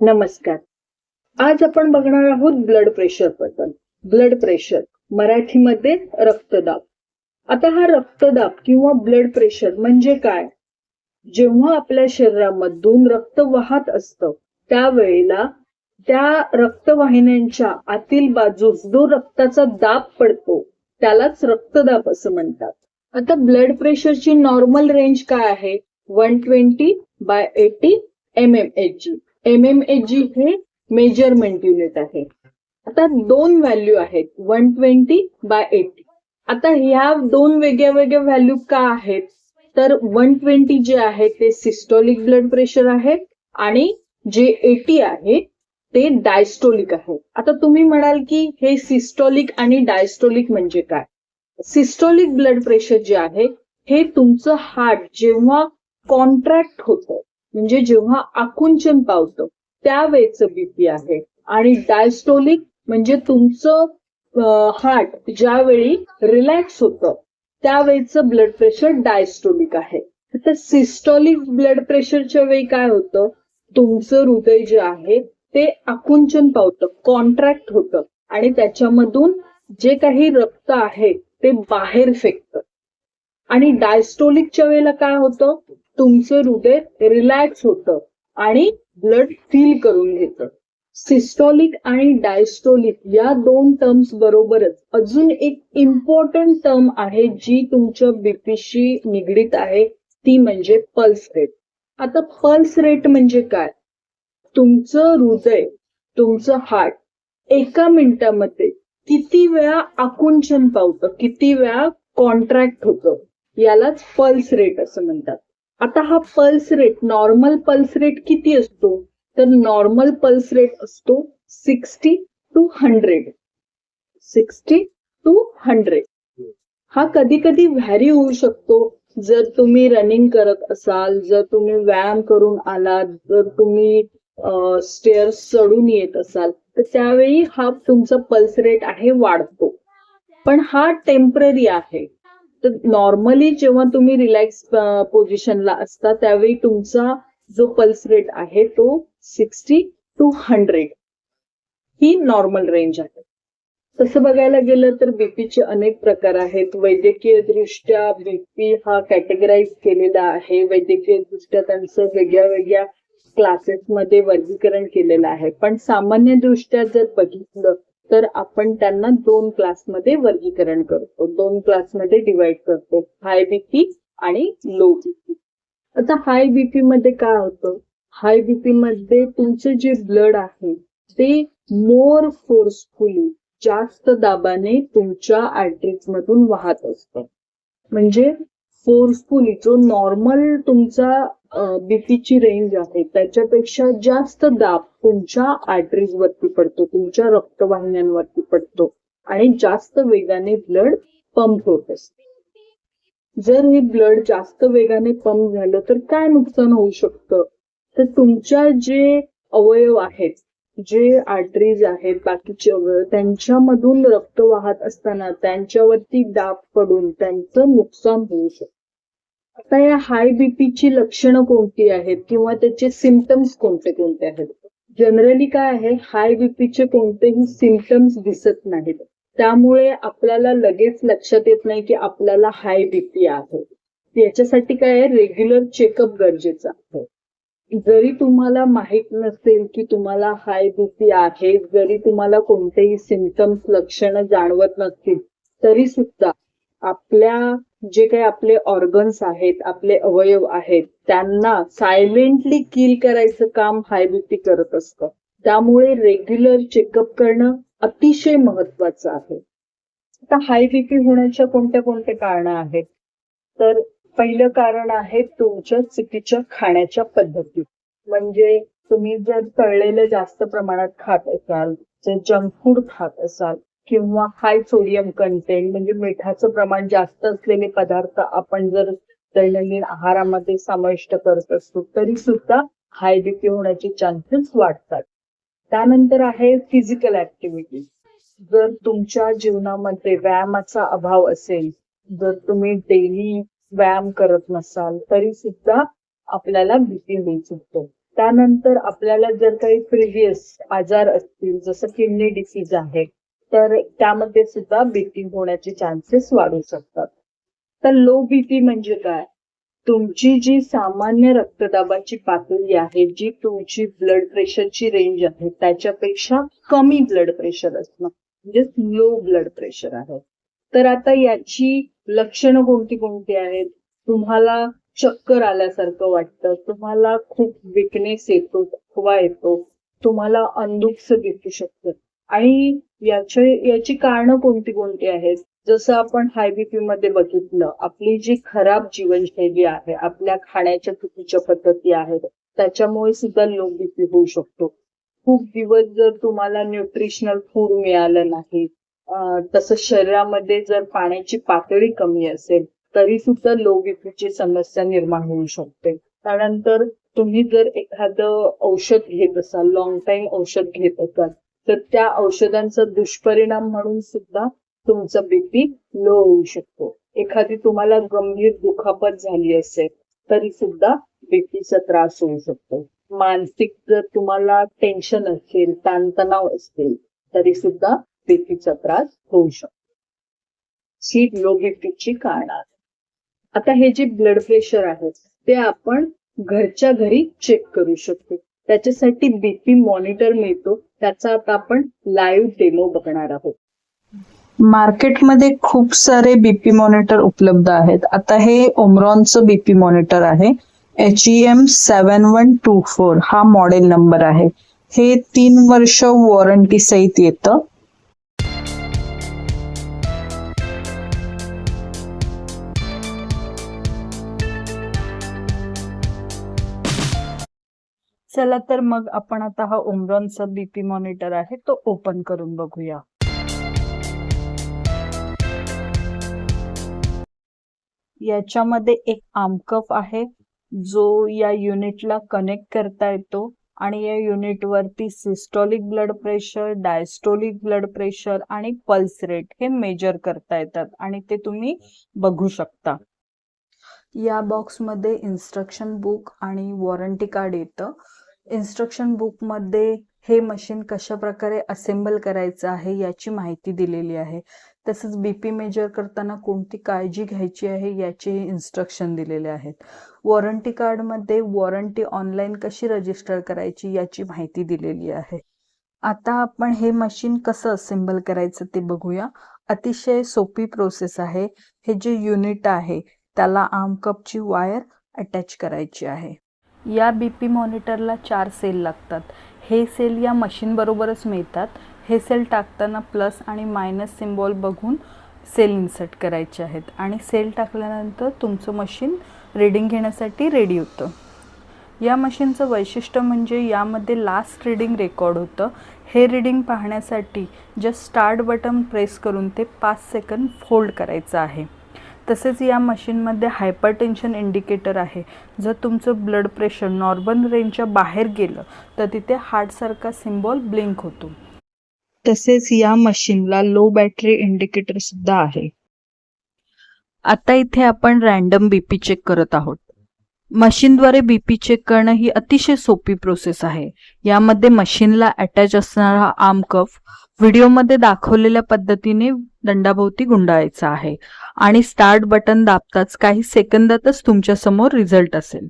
नमस्कार. आज आपण बघणार आहोत ब्लड प्रेशरबद्दल. ब्लड प्रेशर मराठीमध्ये रक्तदाब. आता हा रक्तदाब किंवा ब्लड प्रेशर म्हणजे काय? जेव्हा आपल्या शरीरामधून रक्त वाहत असतं त्यावेळेला त्या रक्तवाहिन्यांच्या आतील बाजूस जो रक्ताचा दाब पडतो त्यालाच रक्तदाब असं म्हणतात. आता ब्लड प्रेशरची नॉर्मल रेंज काय आहे? One twenty by eighty M M H G M M H G हे मेजरमेंट युनिट आहे. आता दोन व्हॅल्यू आहेत वन ट्वेंटी बाय एटी आता ह्या दोन वेगळ्या वेगळ्या व्हॅल्यू का आहेत? तर वन ट्वेंटी जे आहे ते सिस्टोलिक ब्लड प्रेशर आहे आणि जे एटी आहे ते डायस्टोलिक आहे. आता तुम्ही म्हणाल की हे सिस्टोलिक आणि डायस्टोलिक म्हणजे काय? सिस्टोलिक ब्लड प्रेशर जे आहे हे तुमचं हार्ट जेव्हा कॉन्ट्रॅक्ट होतं म्हणजे जेव्हा आकुंचन पावतं त्यावेळेचं बीपी आहे. आणि डायस्टोलिक म्हणजे तुमचं हार्ट ज्यावेळी रिलॅक्स होतं त्यावेळेचं ब्लड प्रेशर डायस्टोलिक आहे. तर सिस्टॉलिक ब्लड प्रेशरच्या वेळी काय होतं? तुमचं हृदय जे आहे ते आकुंचन पावतं कॉन्ट्रॅक्ट होतं. आणि त्याच्यामधून जे काही रक्त आहे ते बाहेर फेकतं. आणि डायस्टोलिकच्या वेळेला काय होतं? तुमचं हृदय रिलॅक्स होतं. आणि ब्लड फील करून घेतं. सिस्टॉलिक आणि डायस्टोलिक या दोन टर्म्स बरोबरच. अजून एक इम्पॉर्टंट टर्म आहे जी तुमच्या बीपीशी निगडीत आहे ती म्हणजे पल्स रेट आता पल्स रेट म्हणजे काय? तुमचं हृदय तुमचं हार्ट एका मिनिटामध्ये किती वेळा आकुंचन पावतं किती वेळा कॉन्ट्रॅक्ट होतं यालाच पल्स रेट असं म्हणतात. आता हा pulse rate normal pulse rate किती असतो? तर नॉर्मल पल्स रेट असतो sixty to hundred sixty to hundred हा कधी कधी व्हॅरी होऊ शकतो. जर तुम्ही रनिंग करत असाल जर तुम्ही व्यायाम करून आलात जर तुम्ही स्टेअर्स चढून येत असाल तर त्यावेळी हा तुमचा पल्स रेट आहे वाढतो. पण हा टेंपररी आहे. तर नॉर्मली जेव्हा तुम्ही रिलॅक्स पोझिशनला असता त्यावेळी तुमचा जो पल्स रेट आहे तो सिक्स्टी टू हंड्रेड ही नॉर्मल रेंज आहे. तसं बघायला गेलं तर बीपीचे अनेक प्रकार आहेत. वैद्यकीय दृष्ट्या बीपी हा कॅटेगराईज केलेला आहे. वैद्यकीय दृष्ट्या त्यांचं वेगळ्या वेगळ्या क्लासेसमध्ये वर्गीकरण केलेलं आहे. पण सामान्य दृष्ट्या जर बघितलं तर आपण त्यांना दोन क्लासमध्ये वर्गीकरण करतो. दोन क्लासमध्ये डिवाइड करतो. हाय बीपी आणि लो बीपी आता हाय बीपी मध्ये काय होतं? हाय बीपी मध्ये तुमचं जे ब्लड आहे ते मोर फोर्सफुली जास्त दाबाने तुमच्या आर्टरीज मधून वाहत असतं. म्हणजे फोर्सफुली जो नॉर्मल तुमचा बीपीची रेंज आहे. त्याच्यापेक्षा जास्त दाब तुमच्या आर्टरीजवरती पडतो तुमच्या रक्तवाहिन्यांवरती पडतो आणि जास्त वेगाने ब्लड पंप होत असते. जर हे ब्लड जास्त वेगाने पंप झालं तर काय नुकसान होऊ शकतं? तर तुमच्या जे अवयव आहेत जे आर्टरीज आहेत बाकीचे अवयव त्यांच्यामधून रक्त वाहत असताना त्यांच्यावरती दाब पडून त्यांचं नुकसान होऊ शकतं. आता या हाय बीपीची लक्षणं कोणती आहेत? किंवा त्याचे सिमटम्स कोणते कोणते आहेत? जनरली काय आहे? हाय बीपीचे कोणतेही सिमटम्स दिसत नाहीत. त्यामुळे आपल्याला लगेच लक्षात येत नाही की आपल्याला हाय बीपी आहे. याच्यासाठी काय आहे? रेग्युलर चेकअप गरजेचं आहे. जरी तुम्हाला माहीत नसेल की तुम्हाला हाय बीपी आहे जरी तुम्हाला कोणतेही सिमटम्स लक्षणं जाणवत नसतील तरी सुद्धा आपल्या जे काही आपले ऑर्गन्स आहेत आपले अवयव आहेत त्यांना सायलेंटली किल करायचं काम हाय बीपी करत असतं. त्यामुळे रेग्युलर चेकअप करणं अतिशय महत्वाचं आहे. आता हाय बीपी होण्याच्या कोणत्या कोणत्या कारण आहेत? तर पहिलं कारण आहे तुमच्या चुकीच्या खाण्याच्या पद्धती. म्हणजे तुम्ही जर तळलेलं जास्त प्रमाणात खात असाल जर जंक फूड खात असाल किंवा हाय सोडियम कंटेंट म्हणजे मिठाचं प्रमाण जास्त असलेले पदार्थ आपण जर दैनंदिन आहारामध्ये समाविष्ट करत असतो तरी सुद्धा हाय बीपी होण्याचे चान्सेस वाढतात. त्यानंतर आहे फिजिकल ऍक्टिव्हिटी जर तुमच्या जीवनामध्ये व्यायामाचा अभाव असेल जर तुम्ही डेली व्यायाम करत नसाल तरी सुद्धा आपल्याला भीती होऊ शकतो. त्यानंतर आपल्याला जर काही प्रिव्हियस आजार असतील जसं किडनी डिसीज आहे तर त्यामध्ये सुद्धा बीपी होण्याचे चान्सेस वाढू शकतात. तर लो बीपी म्हणजे काय? तुमची जी सामान्य रक्तदाबाची पातळी आहे जी तुमची ब्लड प्रेशरची रेंज आहे त्याच्यापेक्षा कमी ब्लड प्रेशर असणं म्हणजे लो ब्लड प्रेशर आहे. तर आता याची लक्षणं कोणती कोणती आहेत? तुम्हाला चक्कर आल्यासारखं वाटतं तुम्हाला खूप विकनेस येतो थकवा येतो तुम्हाला अंधुकस दिसू शकतं. आणि याचे याची कारणं कोणती कोणती आहेत? जसं आपण हाय बीपी मध्ये बघितलं आपली जी खराब जीवनशैली आहे आपल्या खाण्याच्या चुकीच्या पद्धती आहेत त्याच्यामुळे सुद्धा लो बीपी होऊ शकतो. खूप दिवस जर तुम्हाला न्यूट्रिशनल फूड मिळालं नाही तसं शरीरामध्ये जर पाण्याची पातळी कमी असेल तरी सुद्धा लो बीपीची समस्या निर्माण होऊ शकते. त्यानंतर तुम्ही जर एखादं औषध घेत असाल लॉंग टाइम औषध घेत असाल तर त्या औषधांचा दुष्परिणाम म्हणून सुद्धा तुमचा बीपी लो होऊ शकतो. एखादी तुम्हाला गंभीर दुखापत झाली असेल तरी सुद्धा बीपीचा त्रास होऊ शकतो. मानसिक जर तुम्हाला टेन्शन असेल ताणतणाव असतील तरी सुद्धा बीपीचा त्रास होऊ शकतो. ही लो बीपीची कारण. आता हे जे ब्लड प्रेशर आहे ते आपण घरच्या घरी चेक करू शकतो. त्याच्यासाठी बीपी मॉनिटर मिळतो. त्याचा आता आपण लाईव्ह डेमो बघणार आहोत. मार्केटमध्ये खूप सारे बीपी मॉनिटर उपलब्ध आहेत. आता हे ओमरॉनचं बीपी मॉनिटर आहे. H E M seven one two four हा मॉडेल नंबर आहे. हे तीन वर्ष वॉरंटी सहित येतं. चला तर मग आपण आता हा ओमरॉनचा बीपी मॉनिटर आहे तो ओपन करून बघूया. याच्यामध्ये एक आमकफ आहे जो या युनिटला कनेक्ट करता येतो आणि या युनिट वरती blood pressure diastolic blood pressure आणि पल्स रेट हे मेजर करता येतात आणि ते तुम्ही बघू शकता. या बॉक्समध्ये इन्स्ट्रक्शन बुक आणि वॉरंटी कार्ड येतं. इन्स्ट्रक्शन बुकमध्ये हे मशीन कशा प्रकारे असेंबल करायचं आहे याची माहिती दिलेली आहे. तसंच बी पी मेजर करताना कोणती काळजी घ्यायची आहे याचे इन्स्ट्रक्शन दिलेले आहेत. वॉरंटी कार्डमध्ये वॉरंटी ऑनलाईन कशी रजिस्टर करायची याची माहिती दिलेली आहे. आता आपण हे मशीन कसं असेंबल करायचं ते बघूया. अतिशय सोपी प्रोसेस आहे. हे जे युनिट आहे त्याला आर्म कपची वायर अटॅच करायची आहे. या बी पी मॉनिटरला चार सेल लागतात. हे सेल या मशीनबरोबरच मिळतात. हे सेल टाकताना प्लस आणि मायनस सिम्बॉल बघून सेल इन्सर्ट करायचे आहेत. आणि सेल टाकल्यानंतर तुमचं मशीन रीडिंग घेण्यासाठी रेडी होतं. या मशीनचं वैशिष्ट्य म्हणजे यामध्ये लास्ट रीडिंग रेकॉर्ड होतं. हे रीडिंग पाहण्यासाठी जस्ट स्टार्ट बटन प्रेस करून ते पाच सेकंद फोल्ड करायचं आहे. तसेच या मशीनमध्ये हायपर टेन्शन इंडिकेटर आहे. जर तुमचं ब्लड प्रेशर नॉर्मल रेंजच्या बाहेर गेलं तर तिथे हार्टसारखा सिम्बॉल ब्लिंक होतो. तसेच या मशीनला लो बॅटरी इंडिकेटर सुद्धा आहे. आता इथे आपण रॅन्डम बीपी चेक करत आहोत. मशीनद्वारे बीपी चेक करणं ही अतिशय सोपी प्रोसेस आहे. यामध्ये मशीनला अटॅच असणारा आर्म कफ व्हिडिओमध्ये दाखवलेल्या पद्धतीने दंडाभोवती गुंडाळायचा आहे. आणि स्टार्ट बटन दाबताच काही सेकंदातच तुमच्यासमोर रिझल्ट असेल.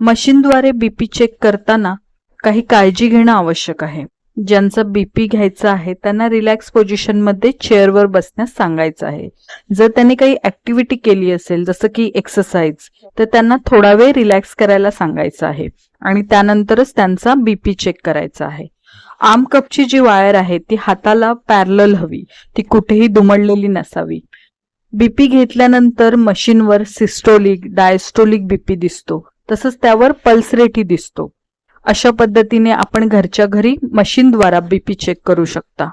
मशीनद्वारे बीपी चेक करताना काही काळजी घेणं आवश्यक आहे. ज्यांचा बीपी घ्यायचा आहे त्यांना रिलॅक्स पोझिशनमध्ये चेअरवर बसण्यास सांगायचं आहे. जर त्यांनी काही ऍक्टिव्हिटी केली असेल जसं की एक्सरसाइज तर त्यांना थोडा वेळ रिलॅक्स करायला सांगायचं आहे. आणि त्यानंतरच त्यांचा बीपी चेक करायचा आहे. आर्म कपची जी वायर आहे ती हाताला पॅरल हवी. ती कुठेही दुमडलेली नसावी. बीपी घेतल्यानंतर मशीनवर सिस्टोलिक डायस्टोलिक बीपी दिसतो. तसंच त्यावर पल्स रेटही दिसतो. अशा पद्धतीने आपण घरच्या घरी मशीनद्वारा बीपी चेक करू शकता.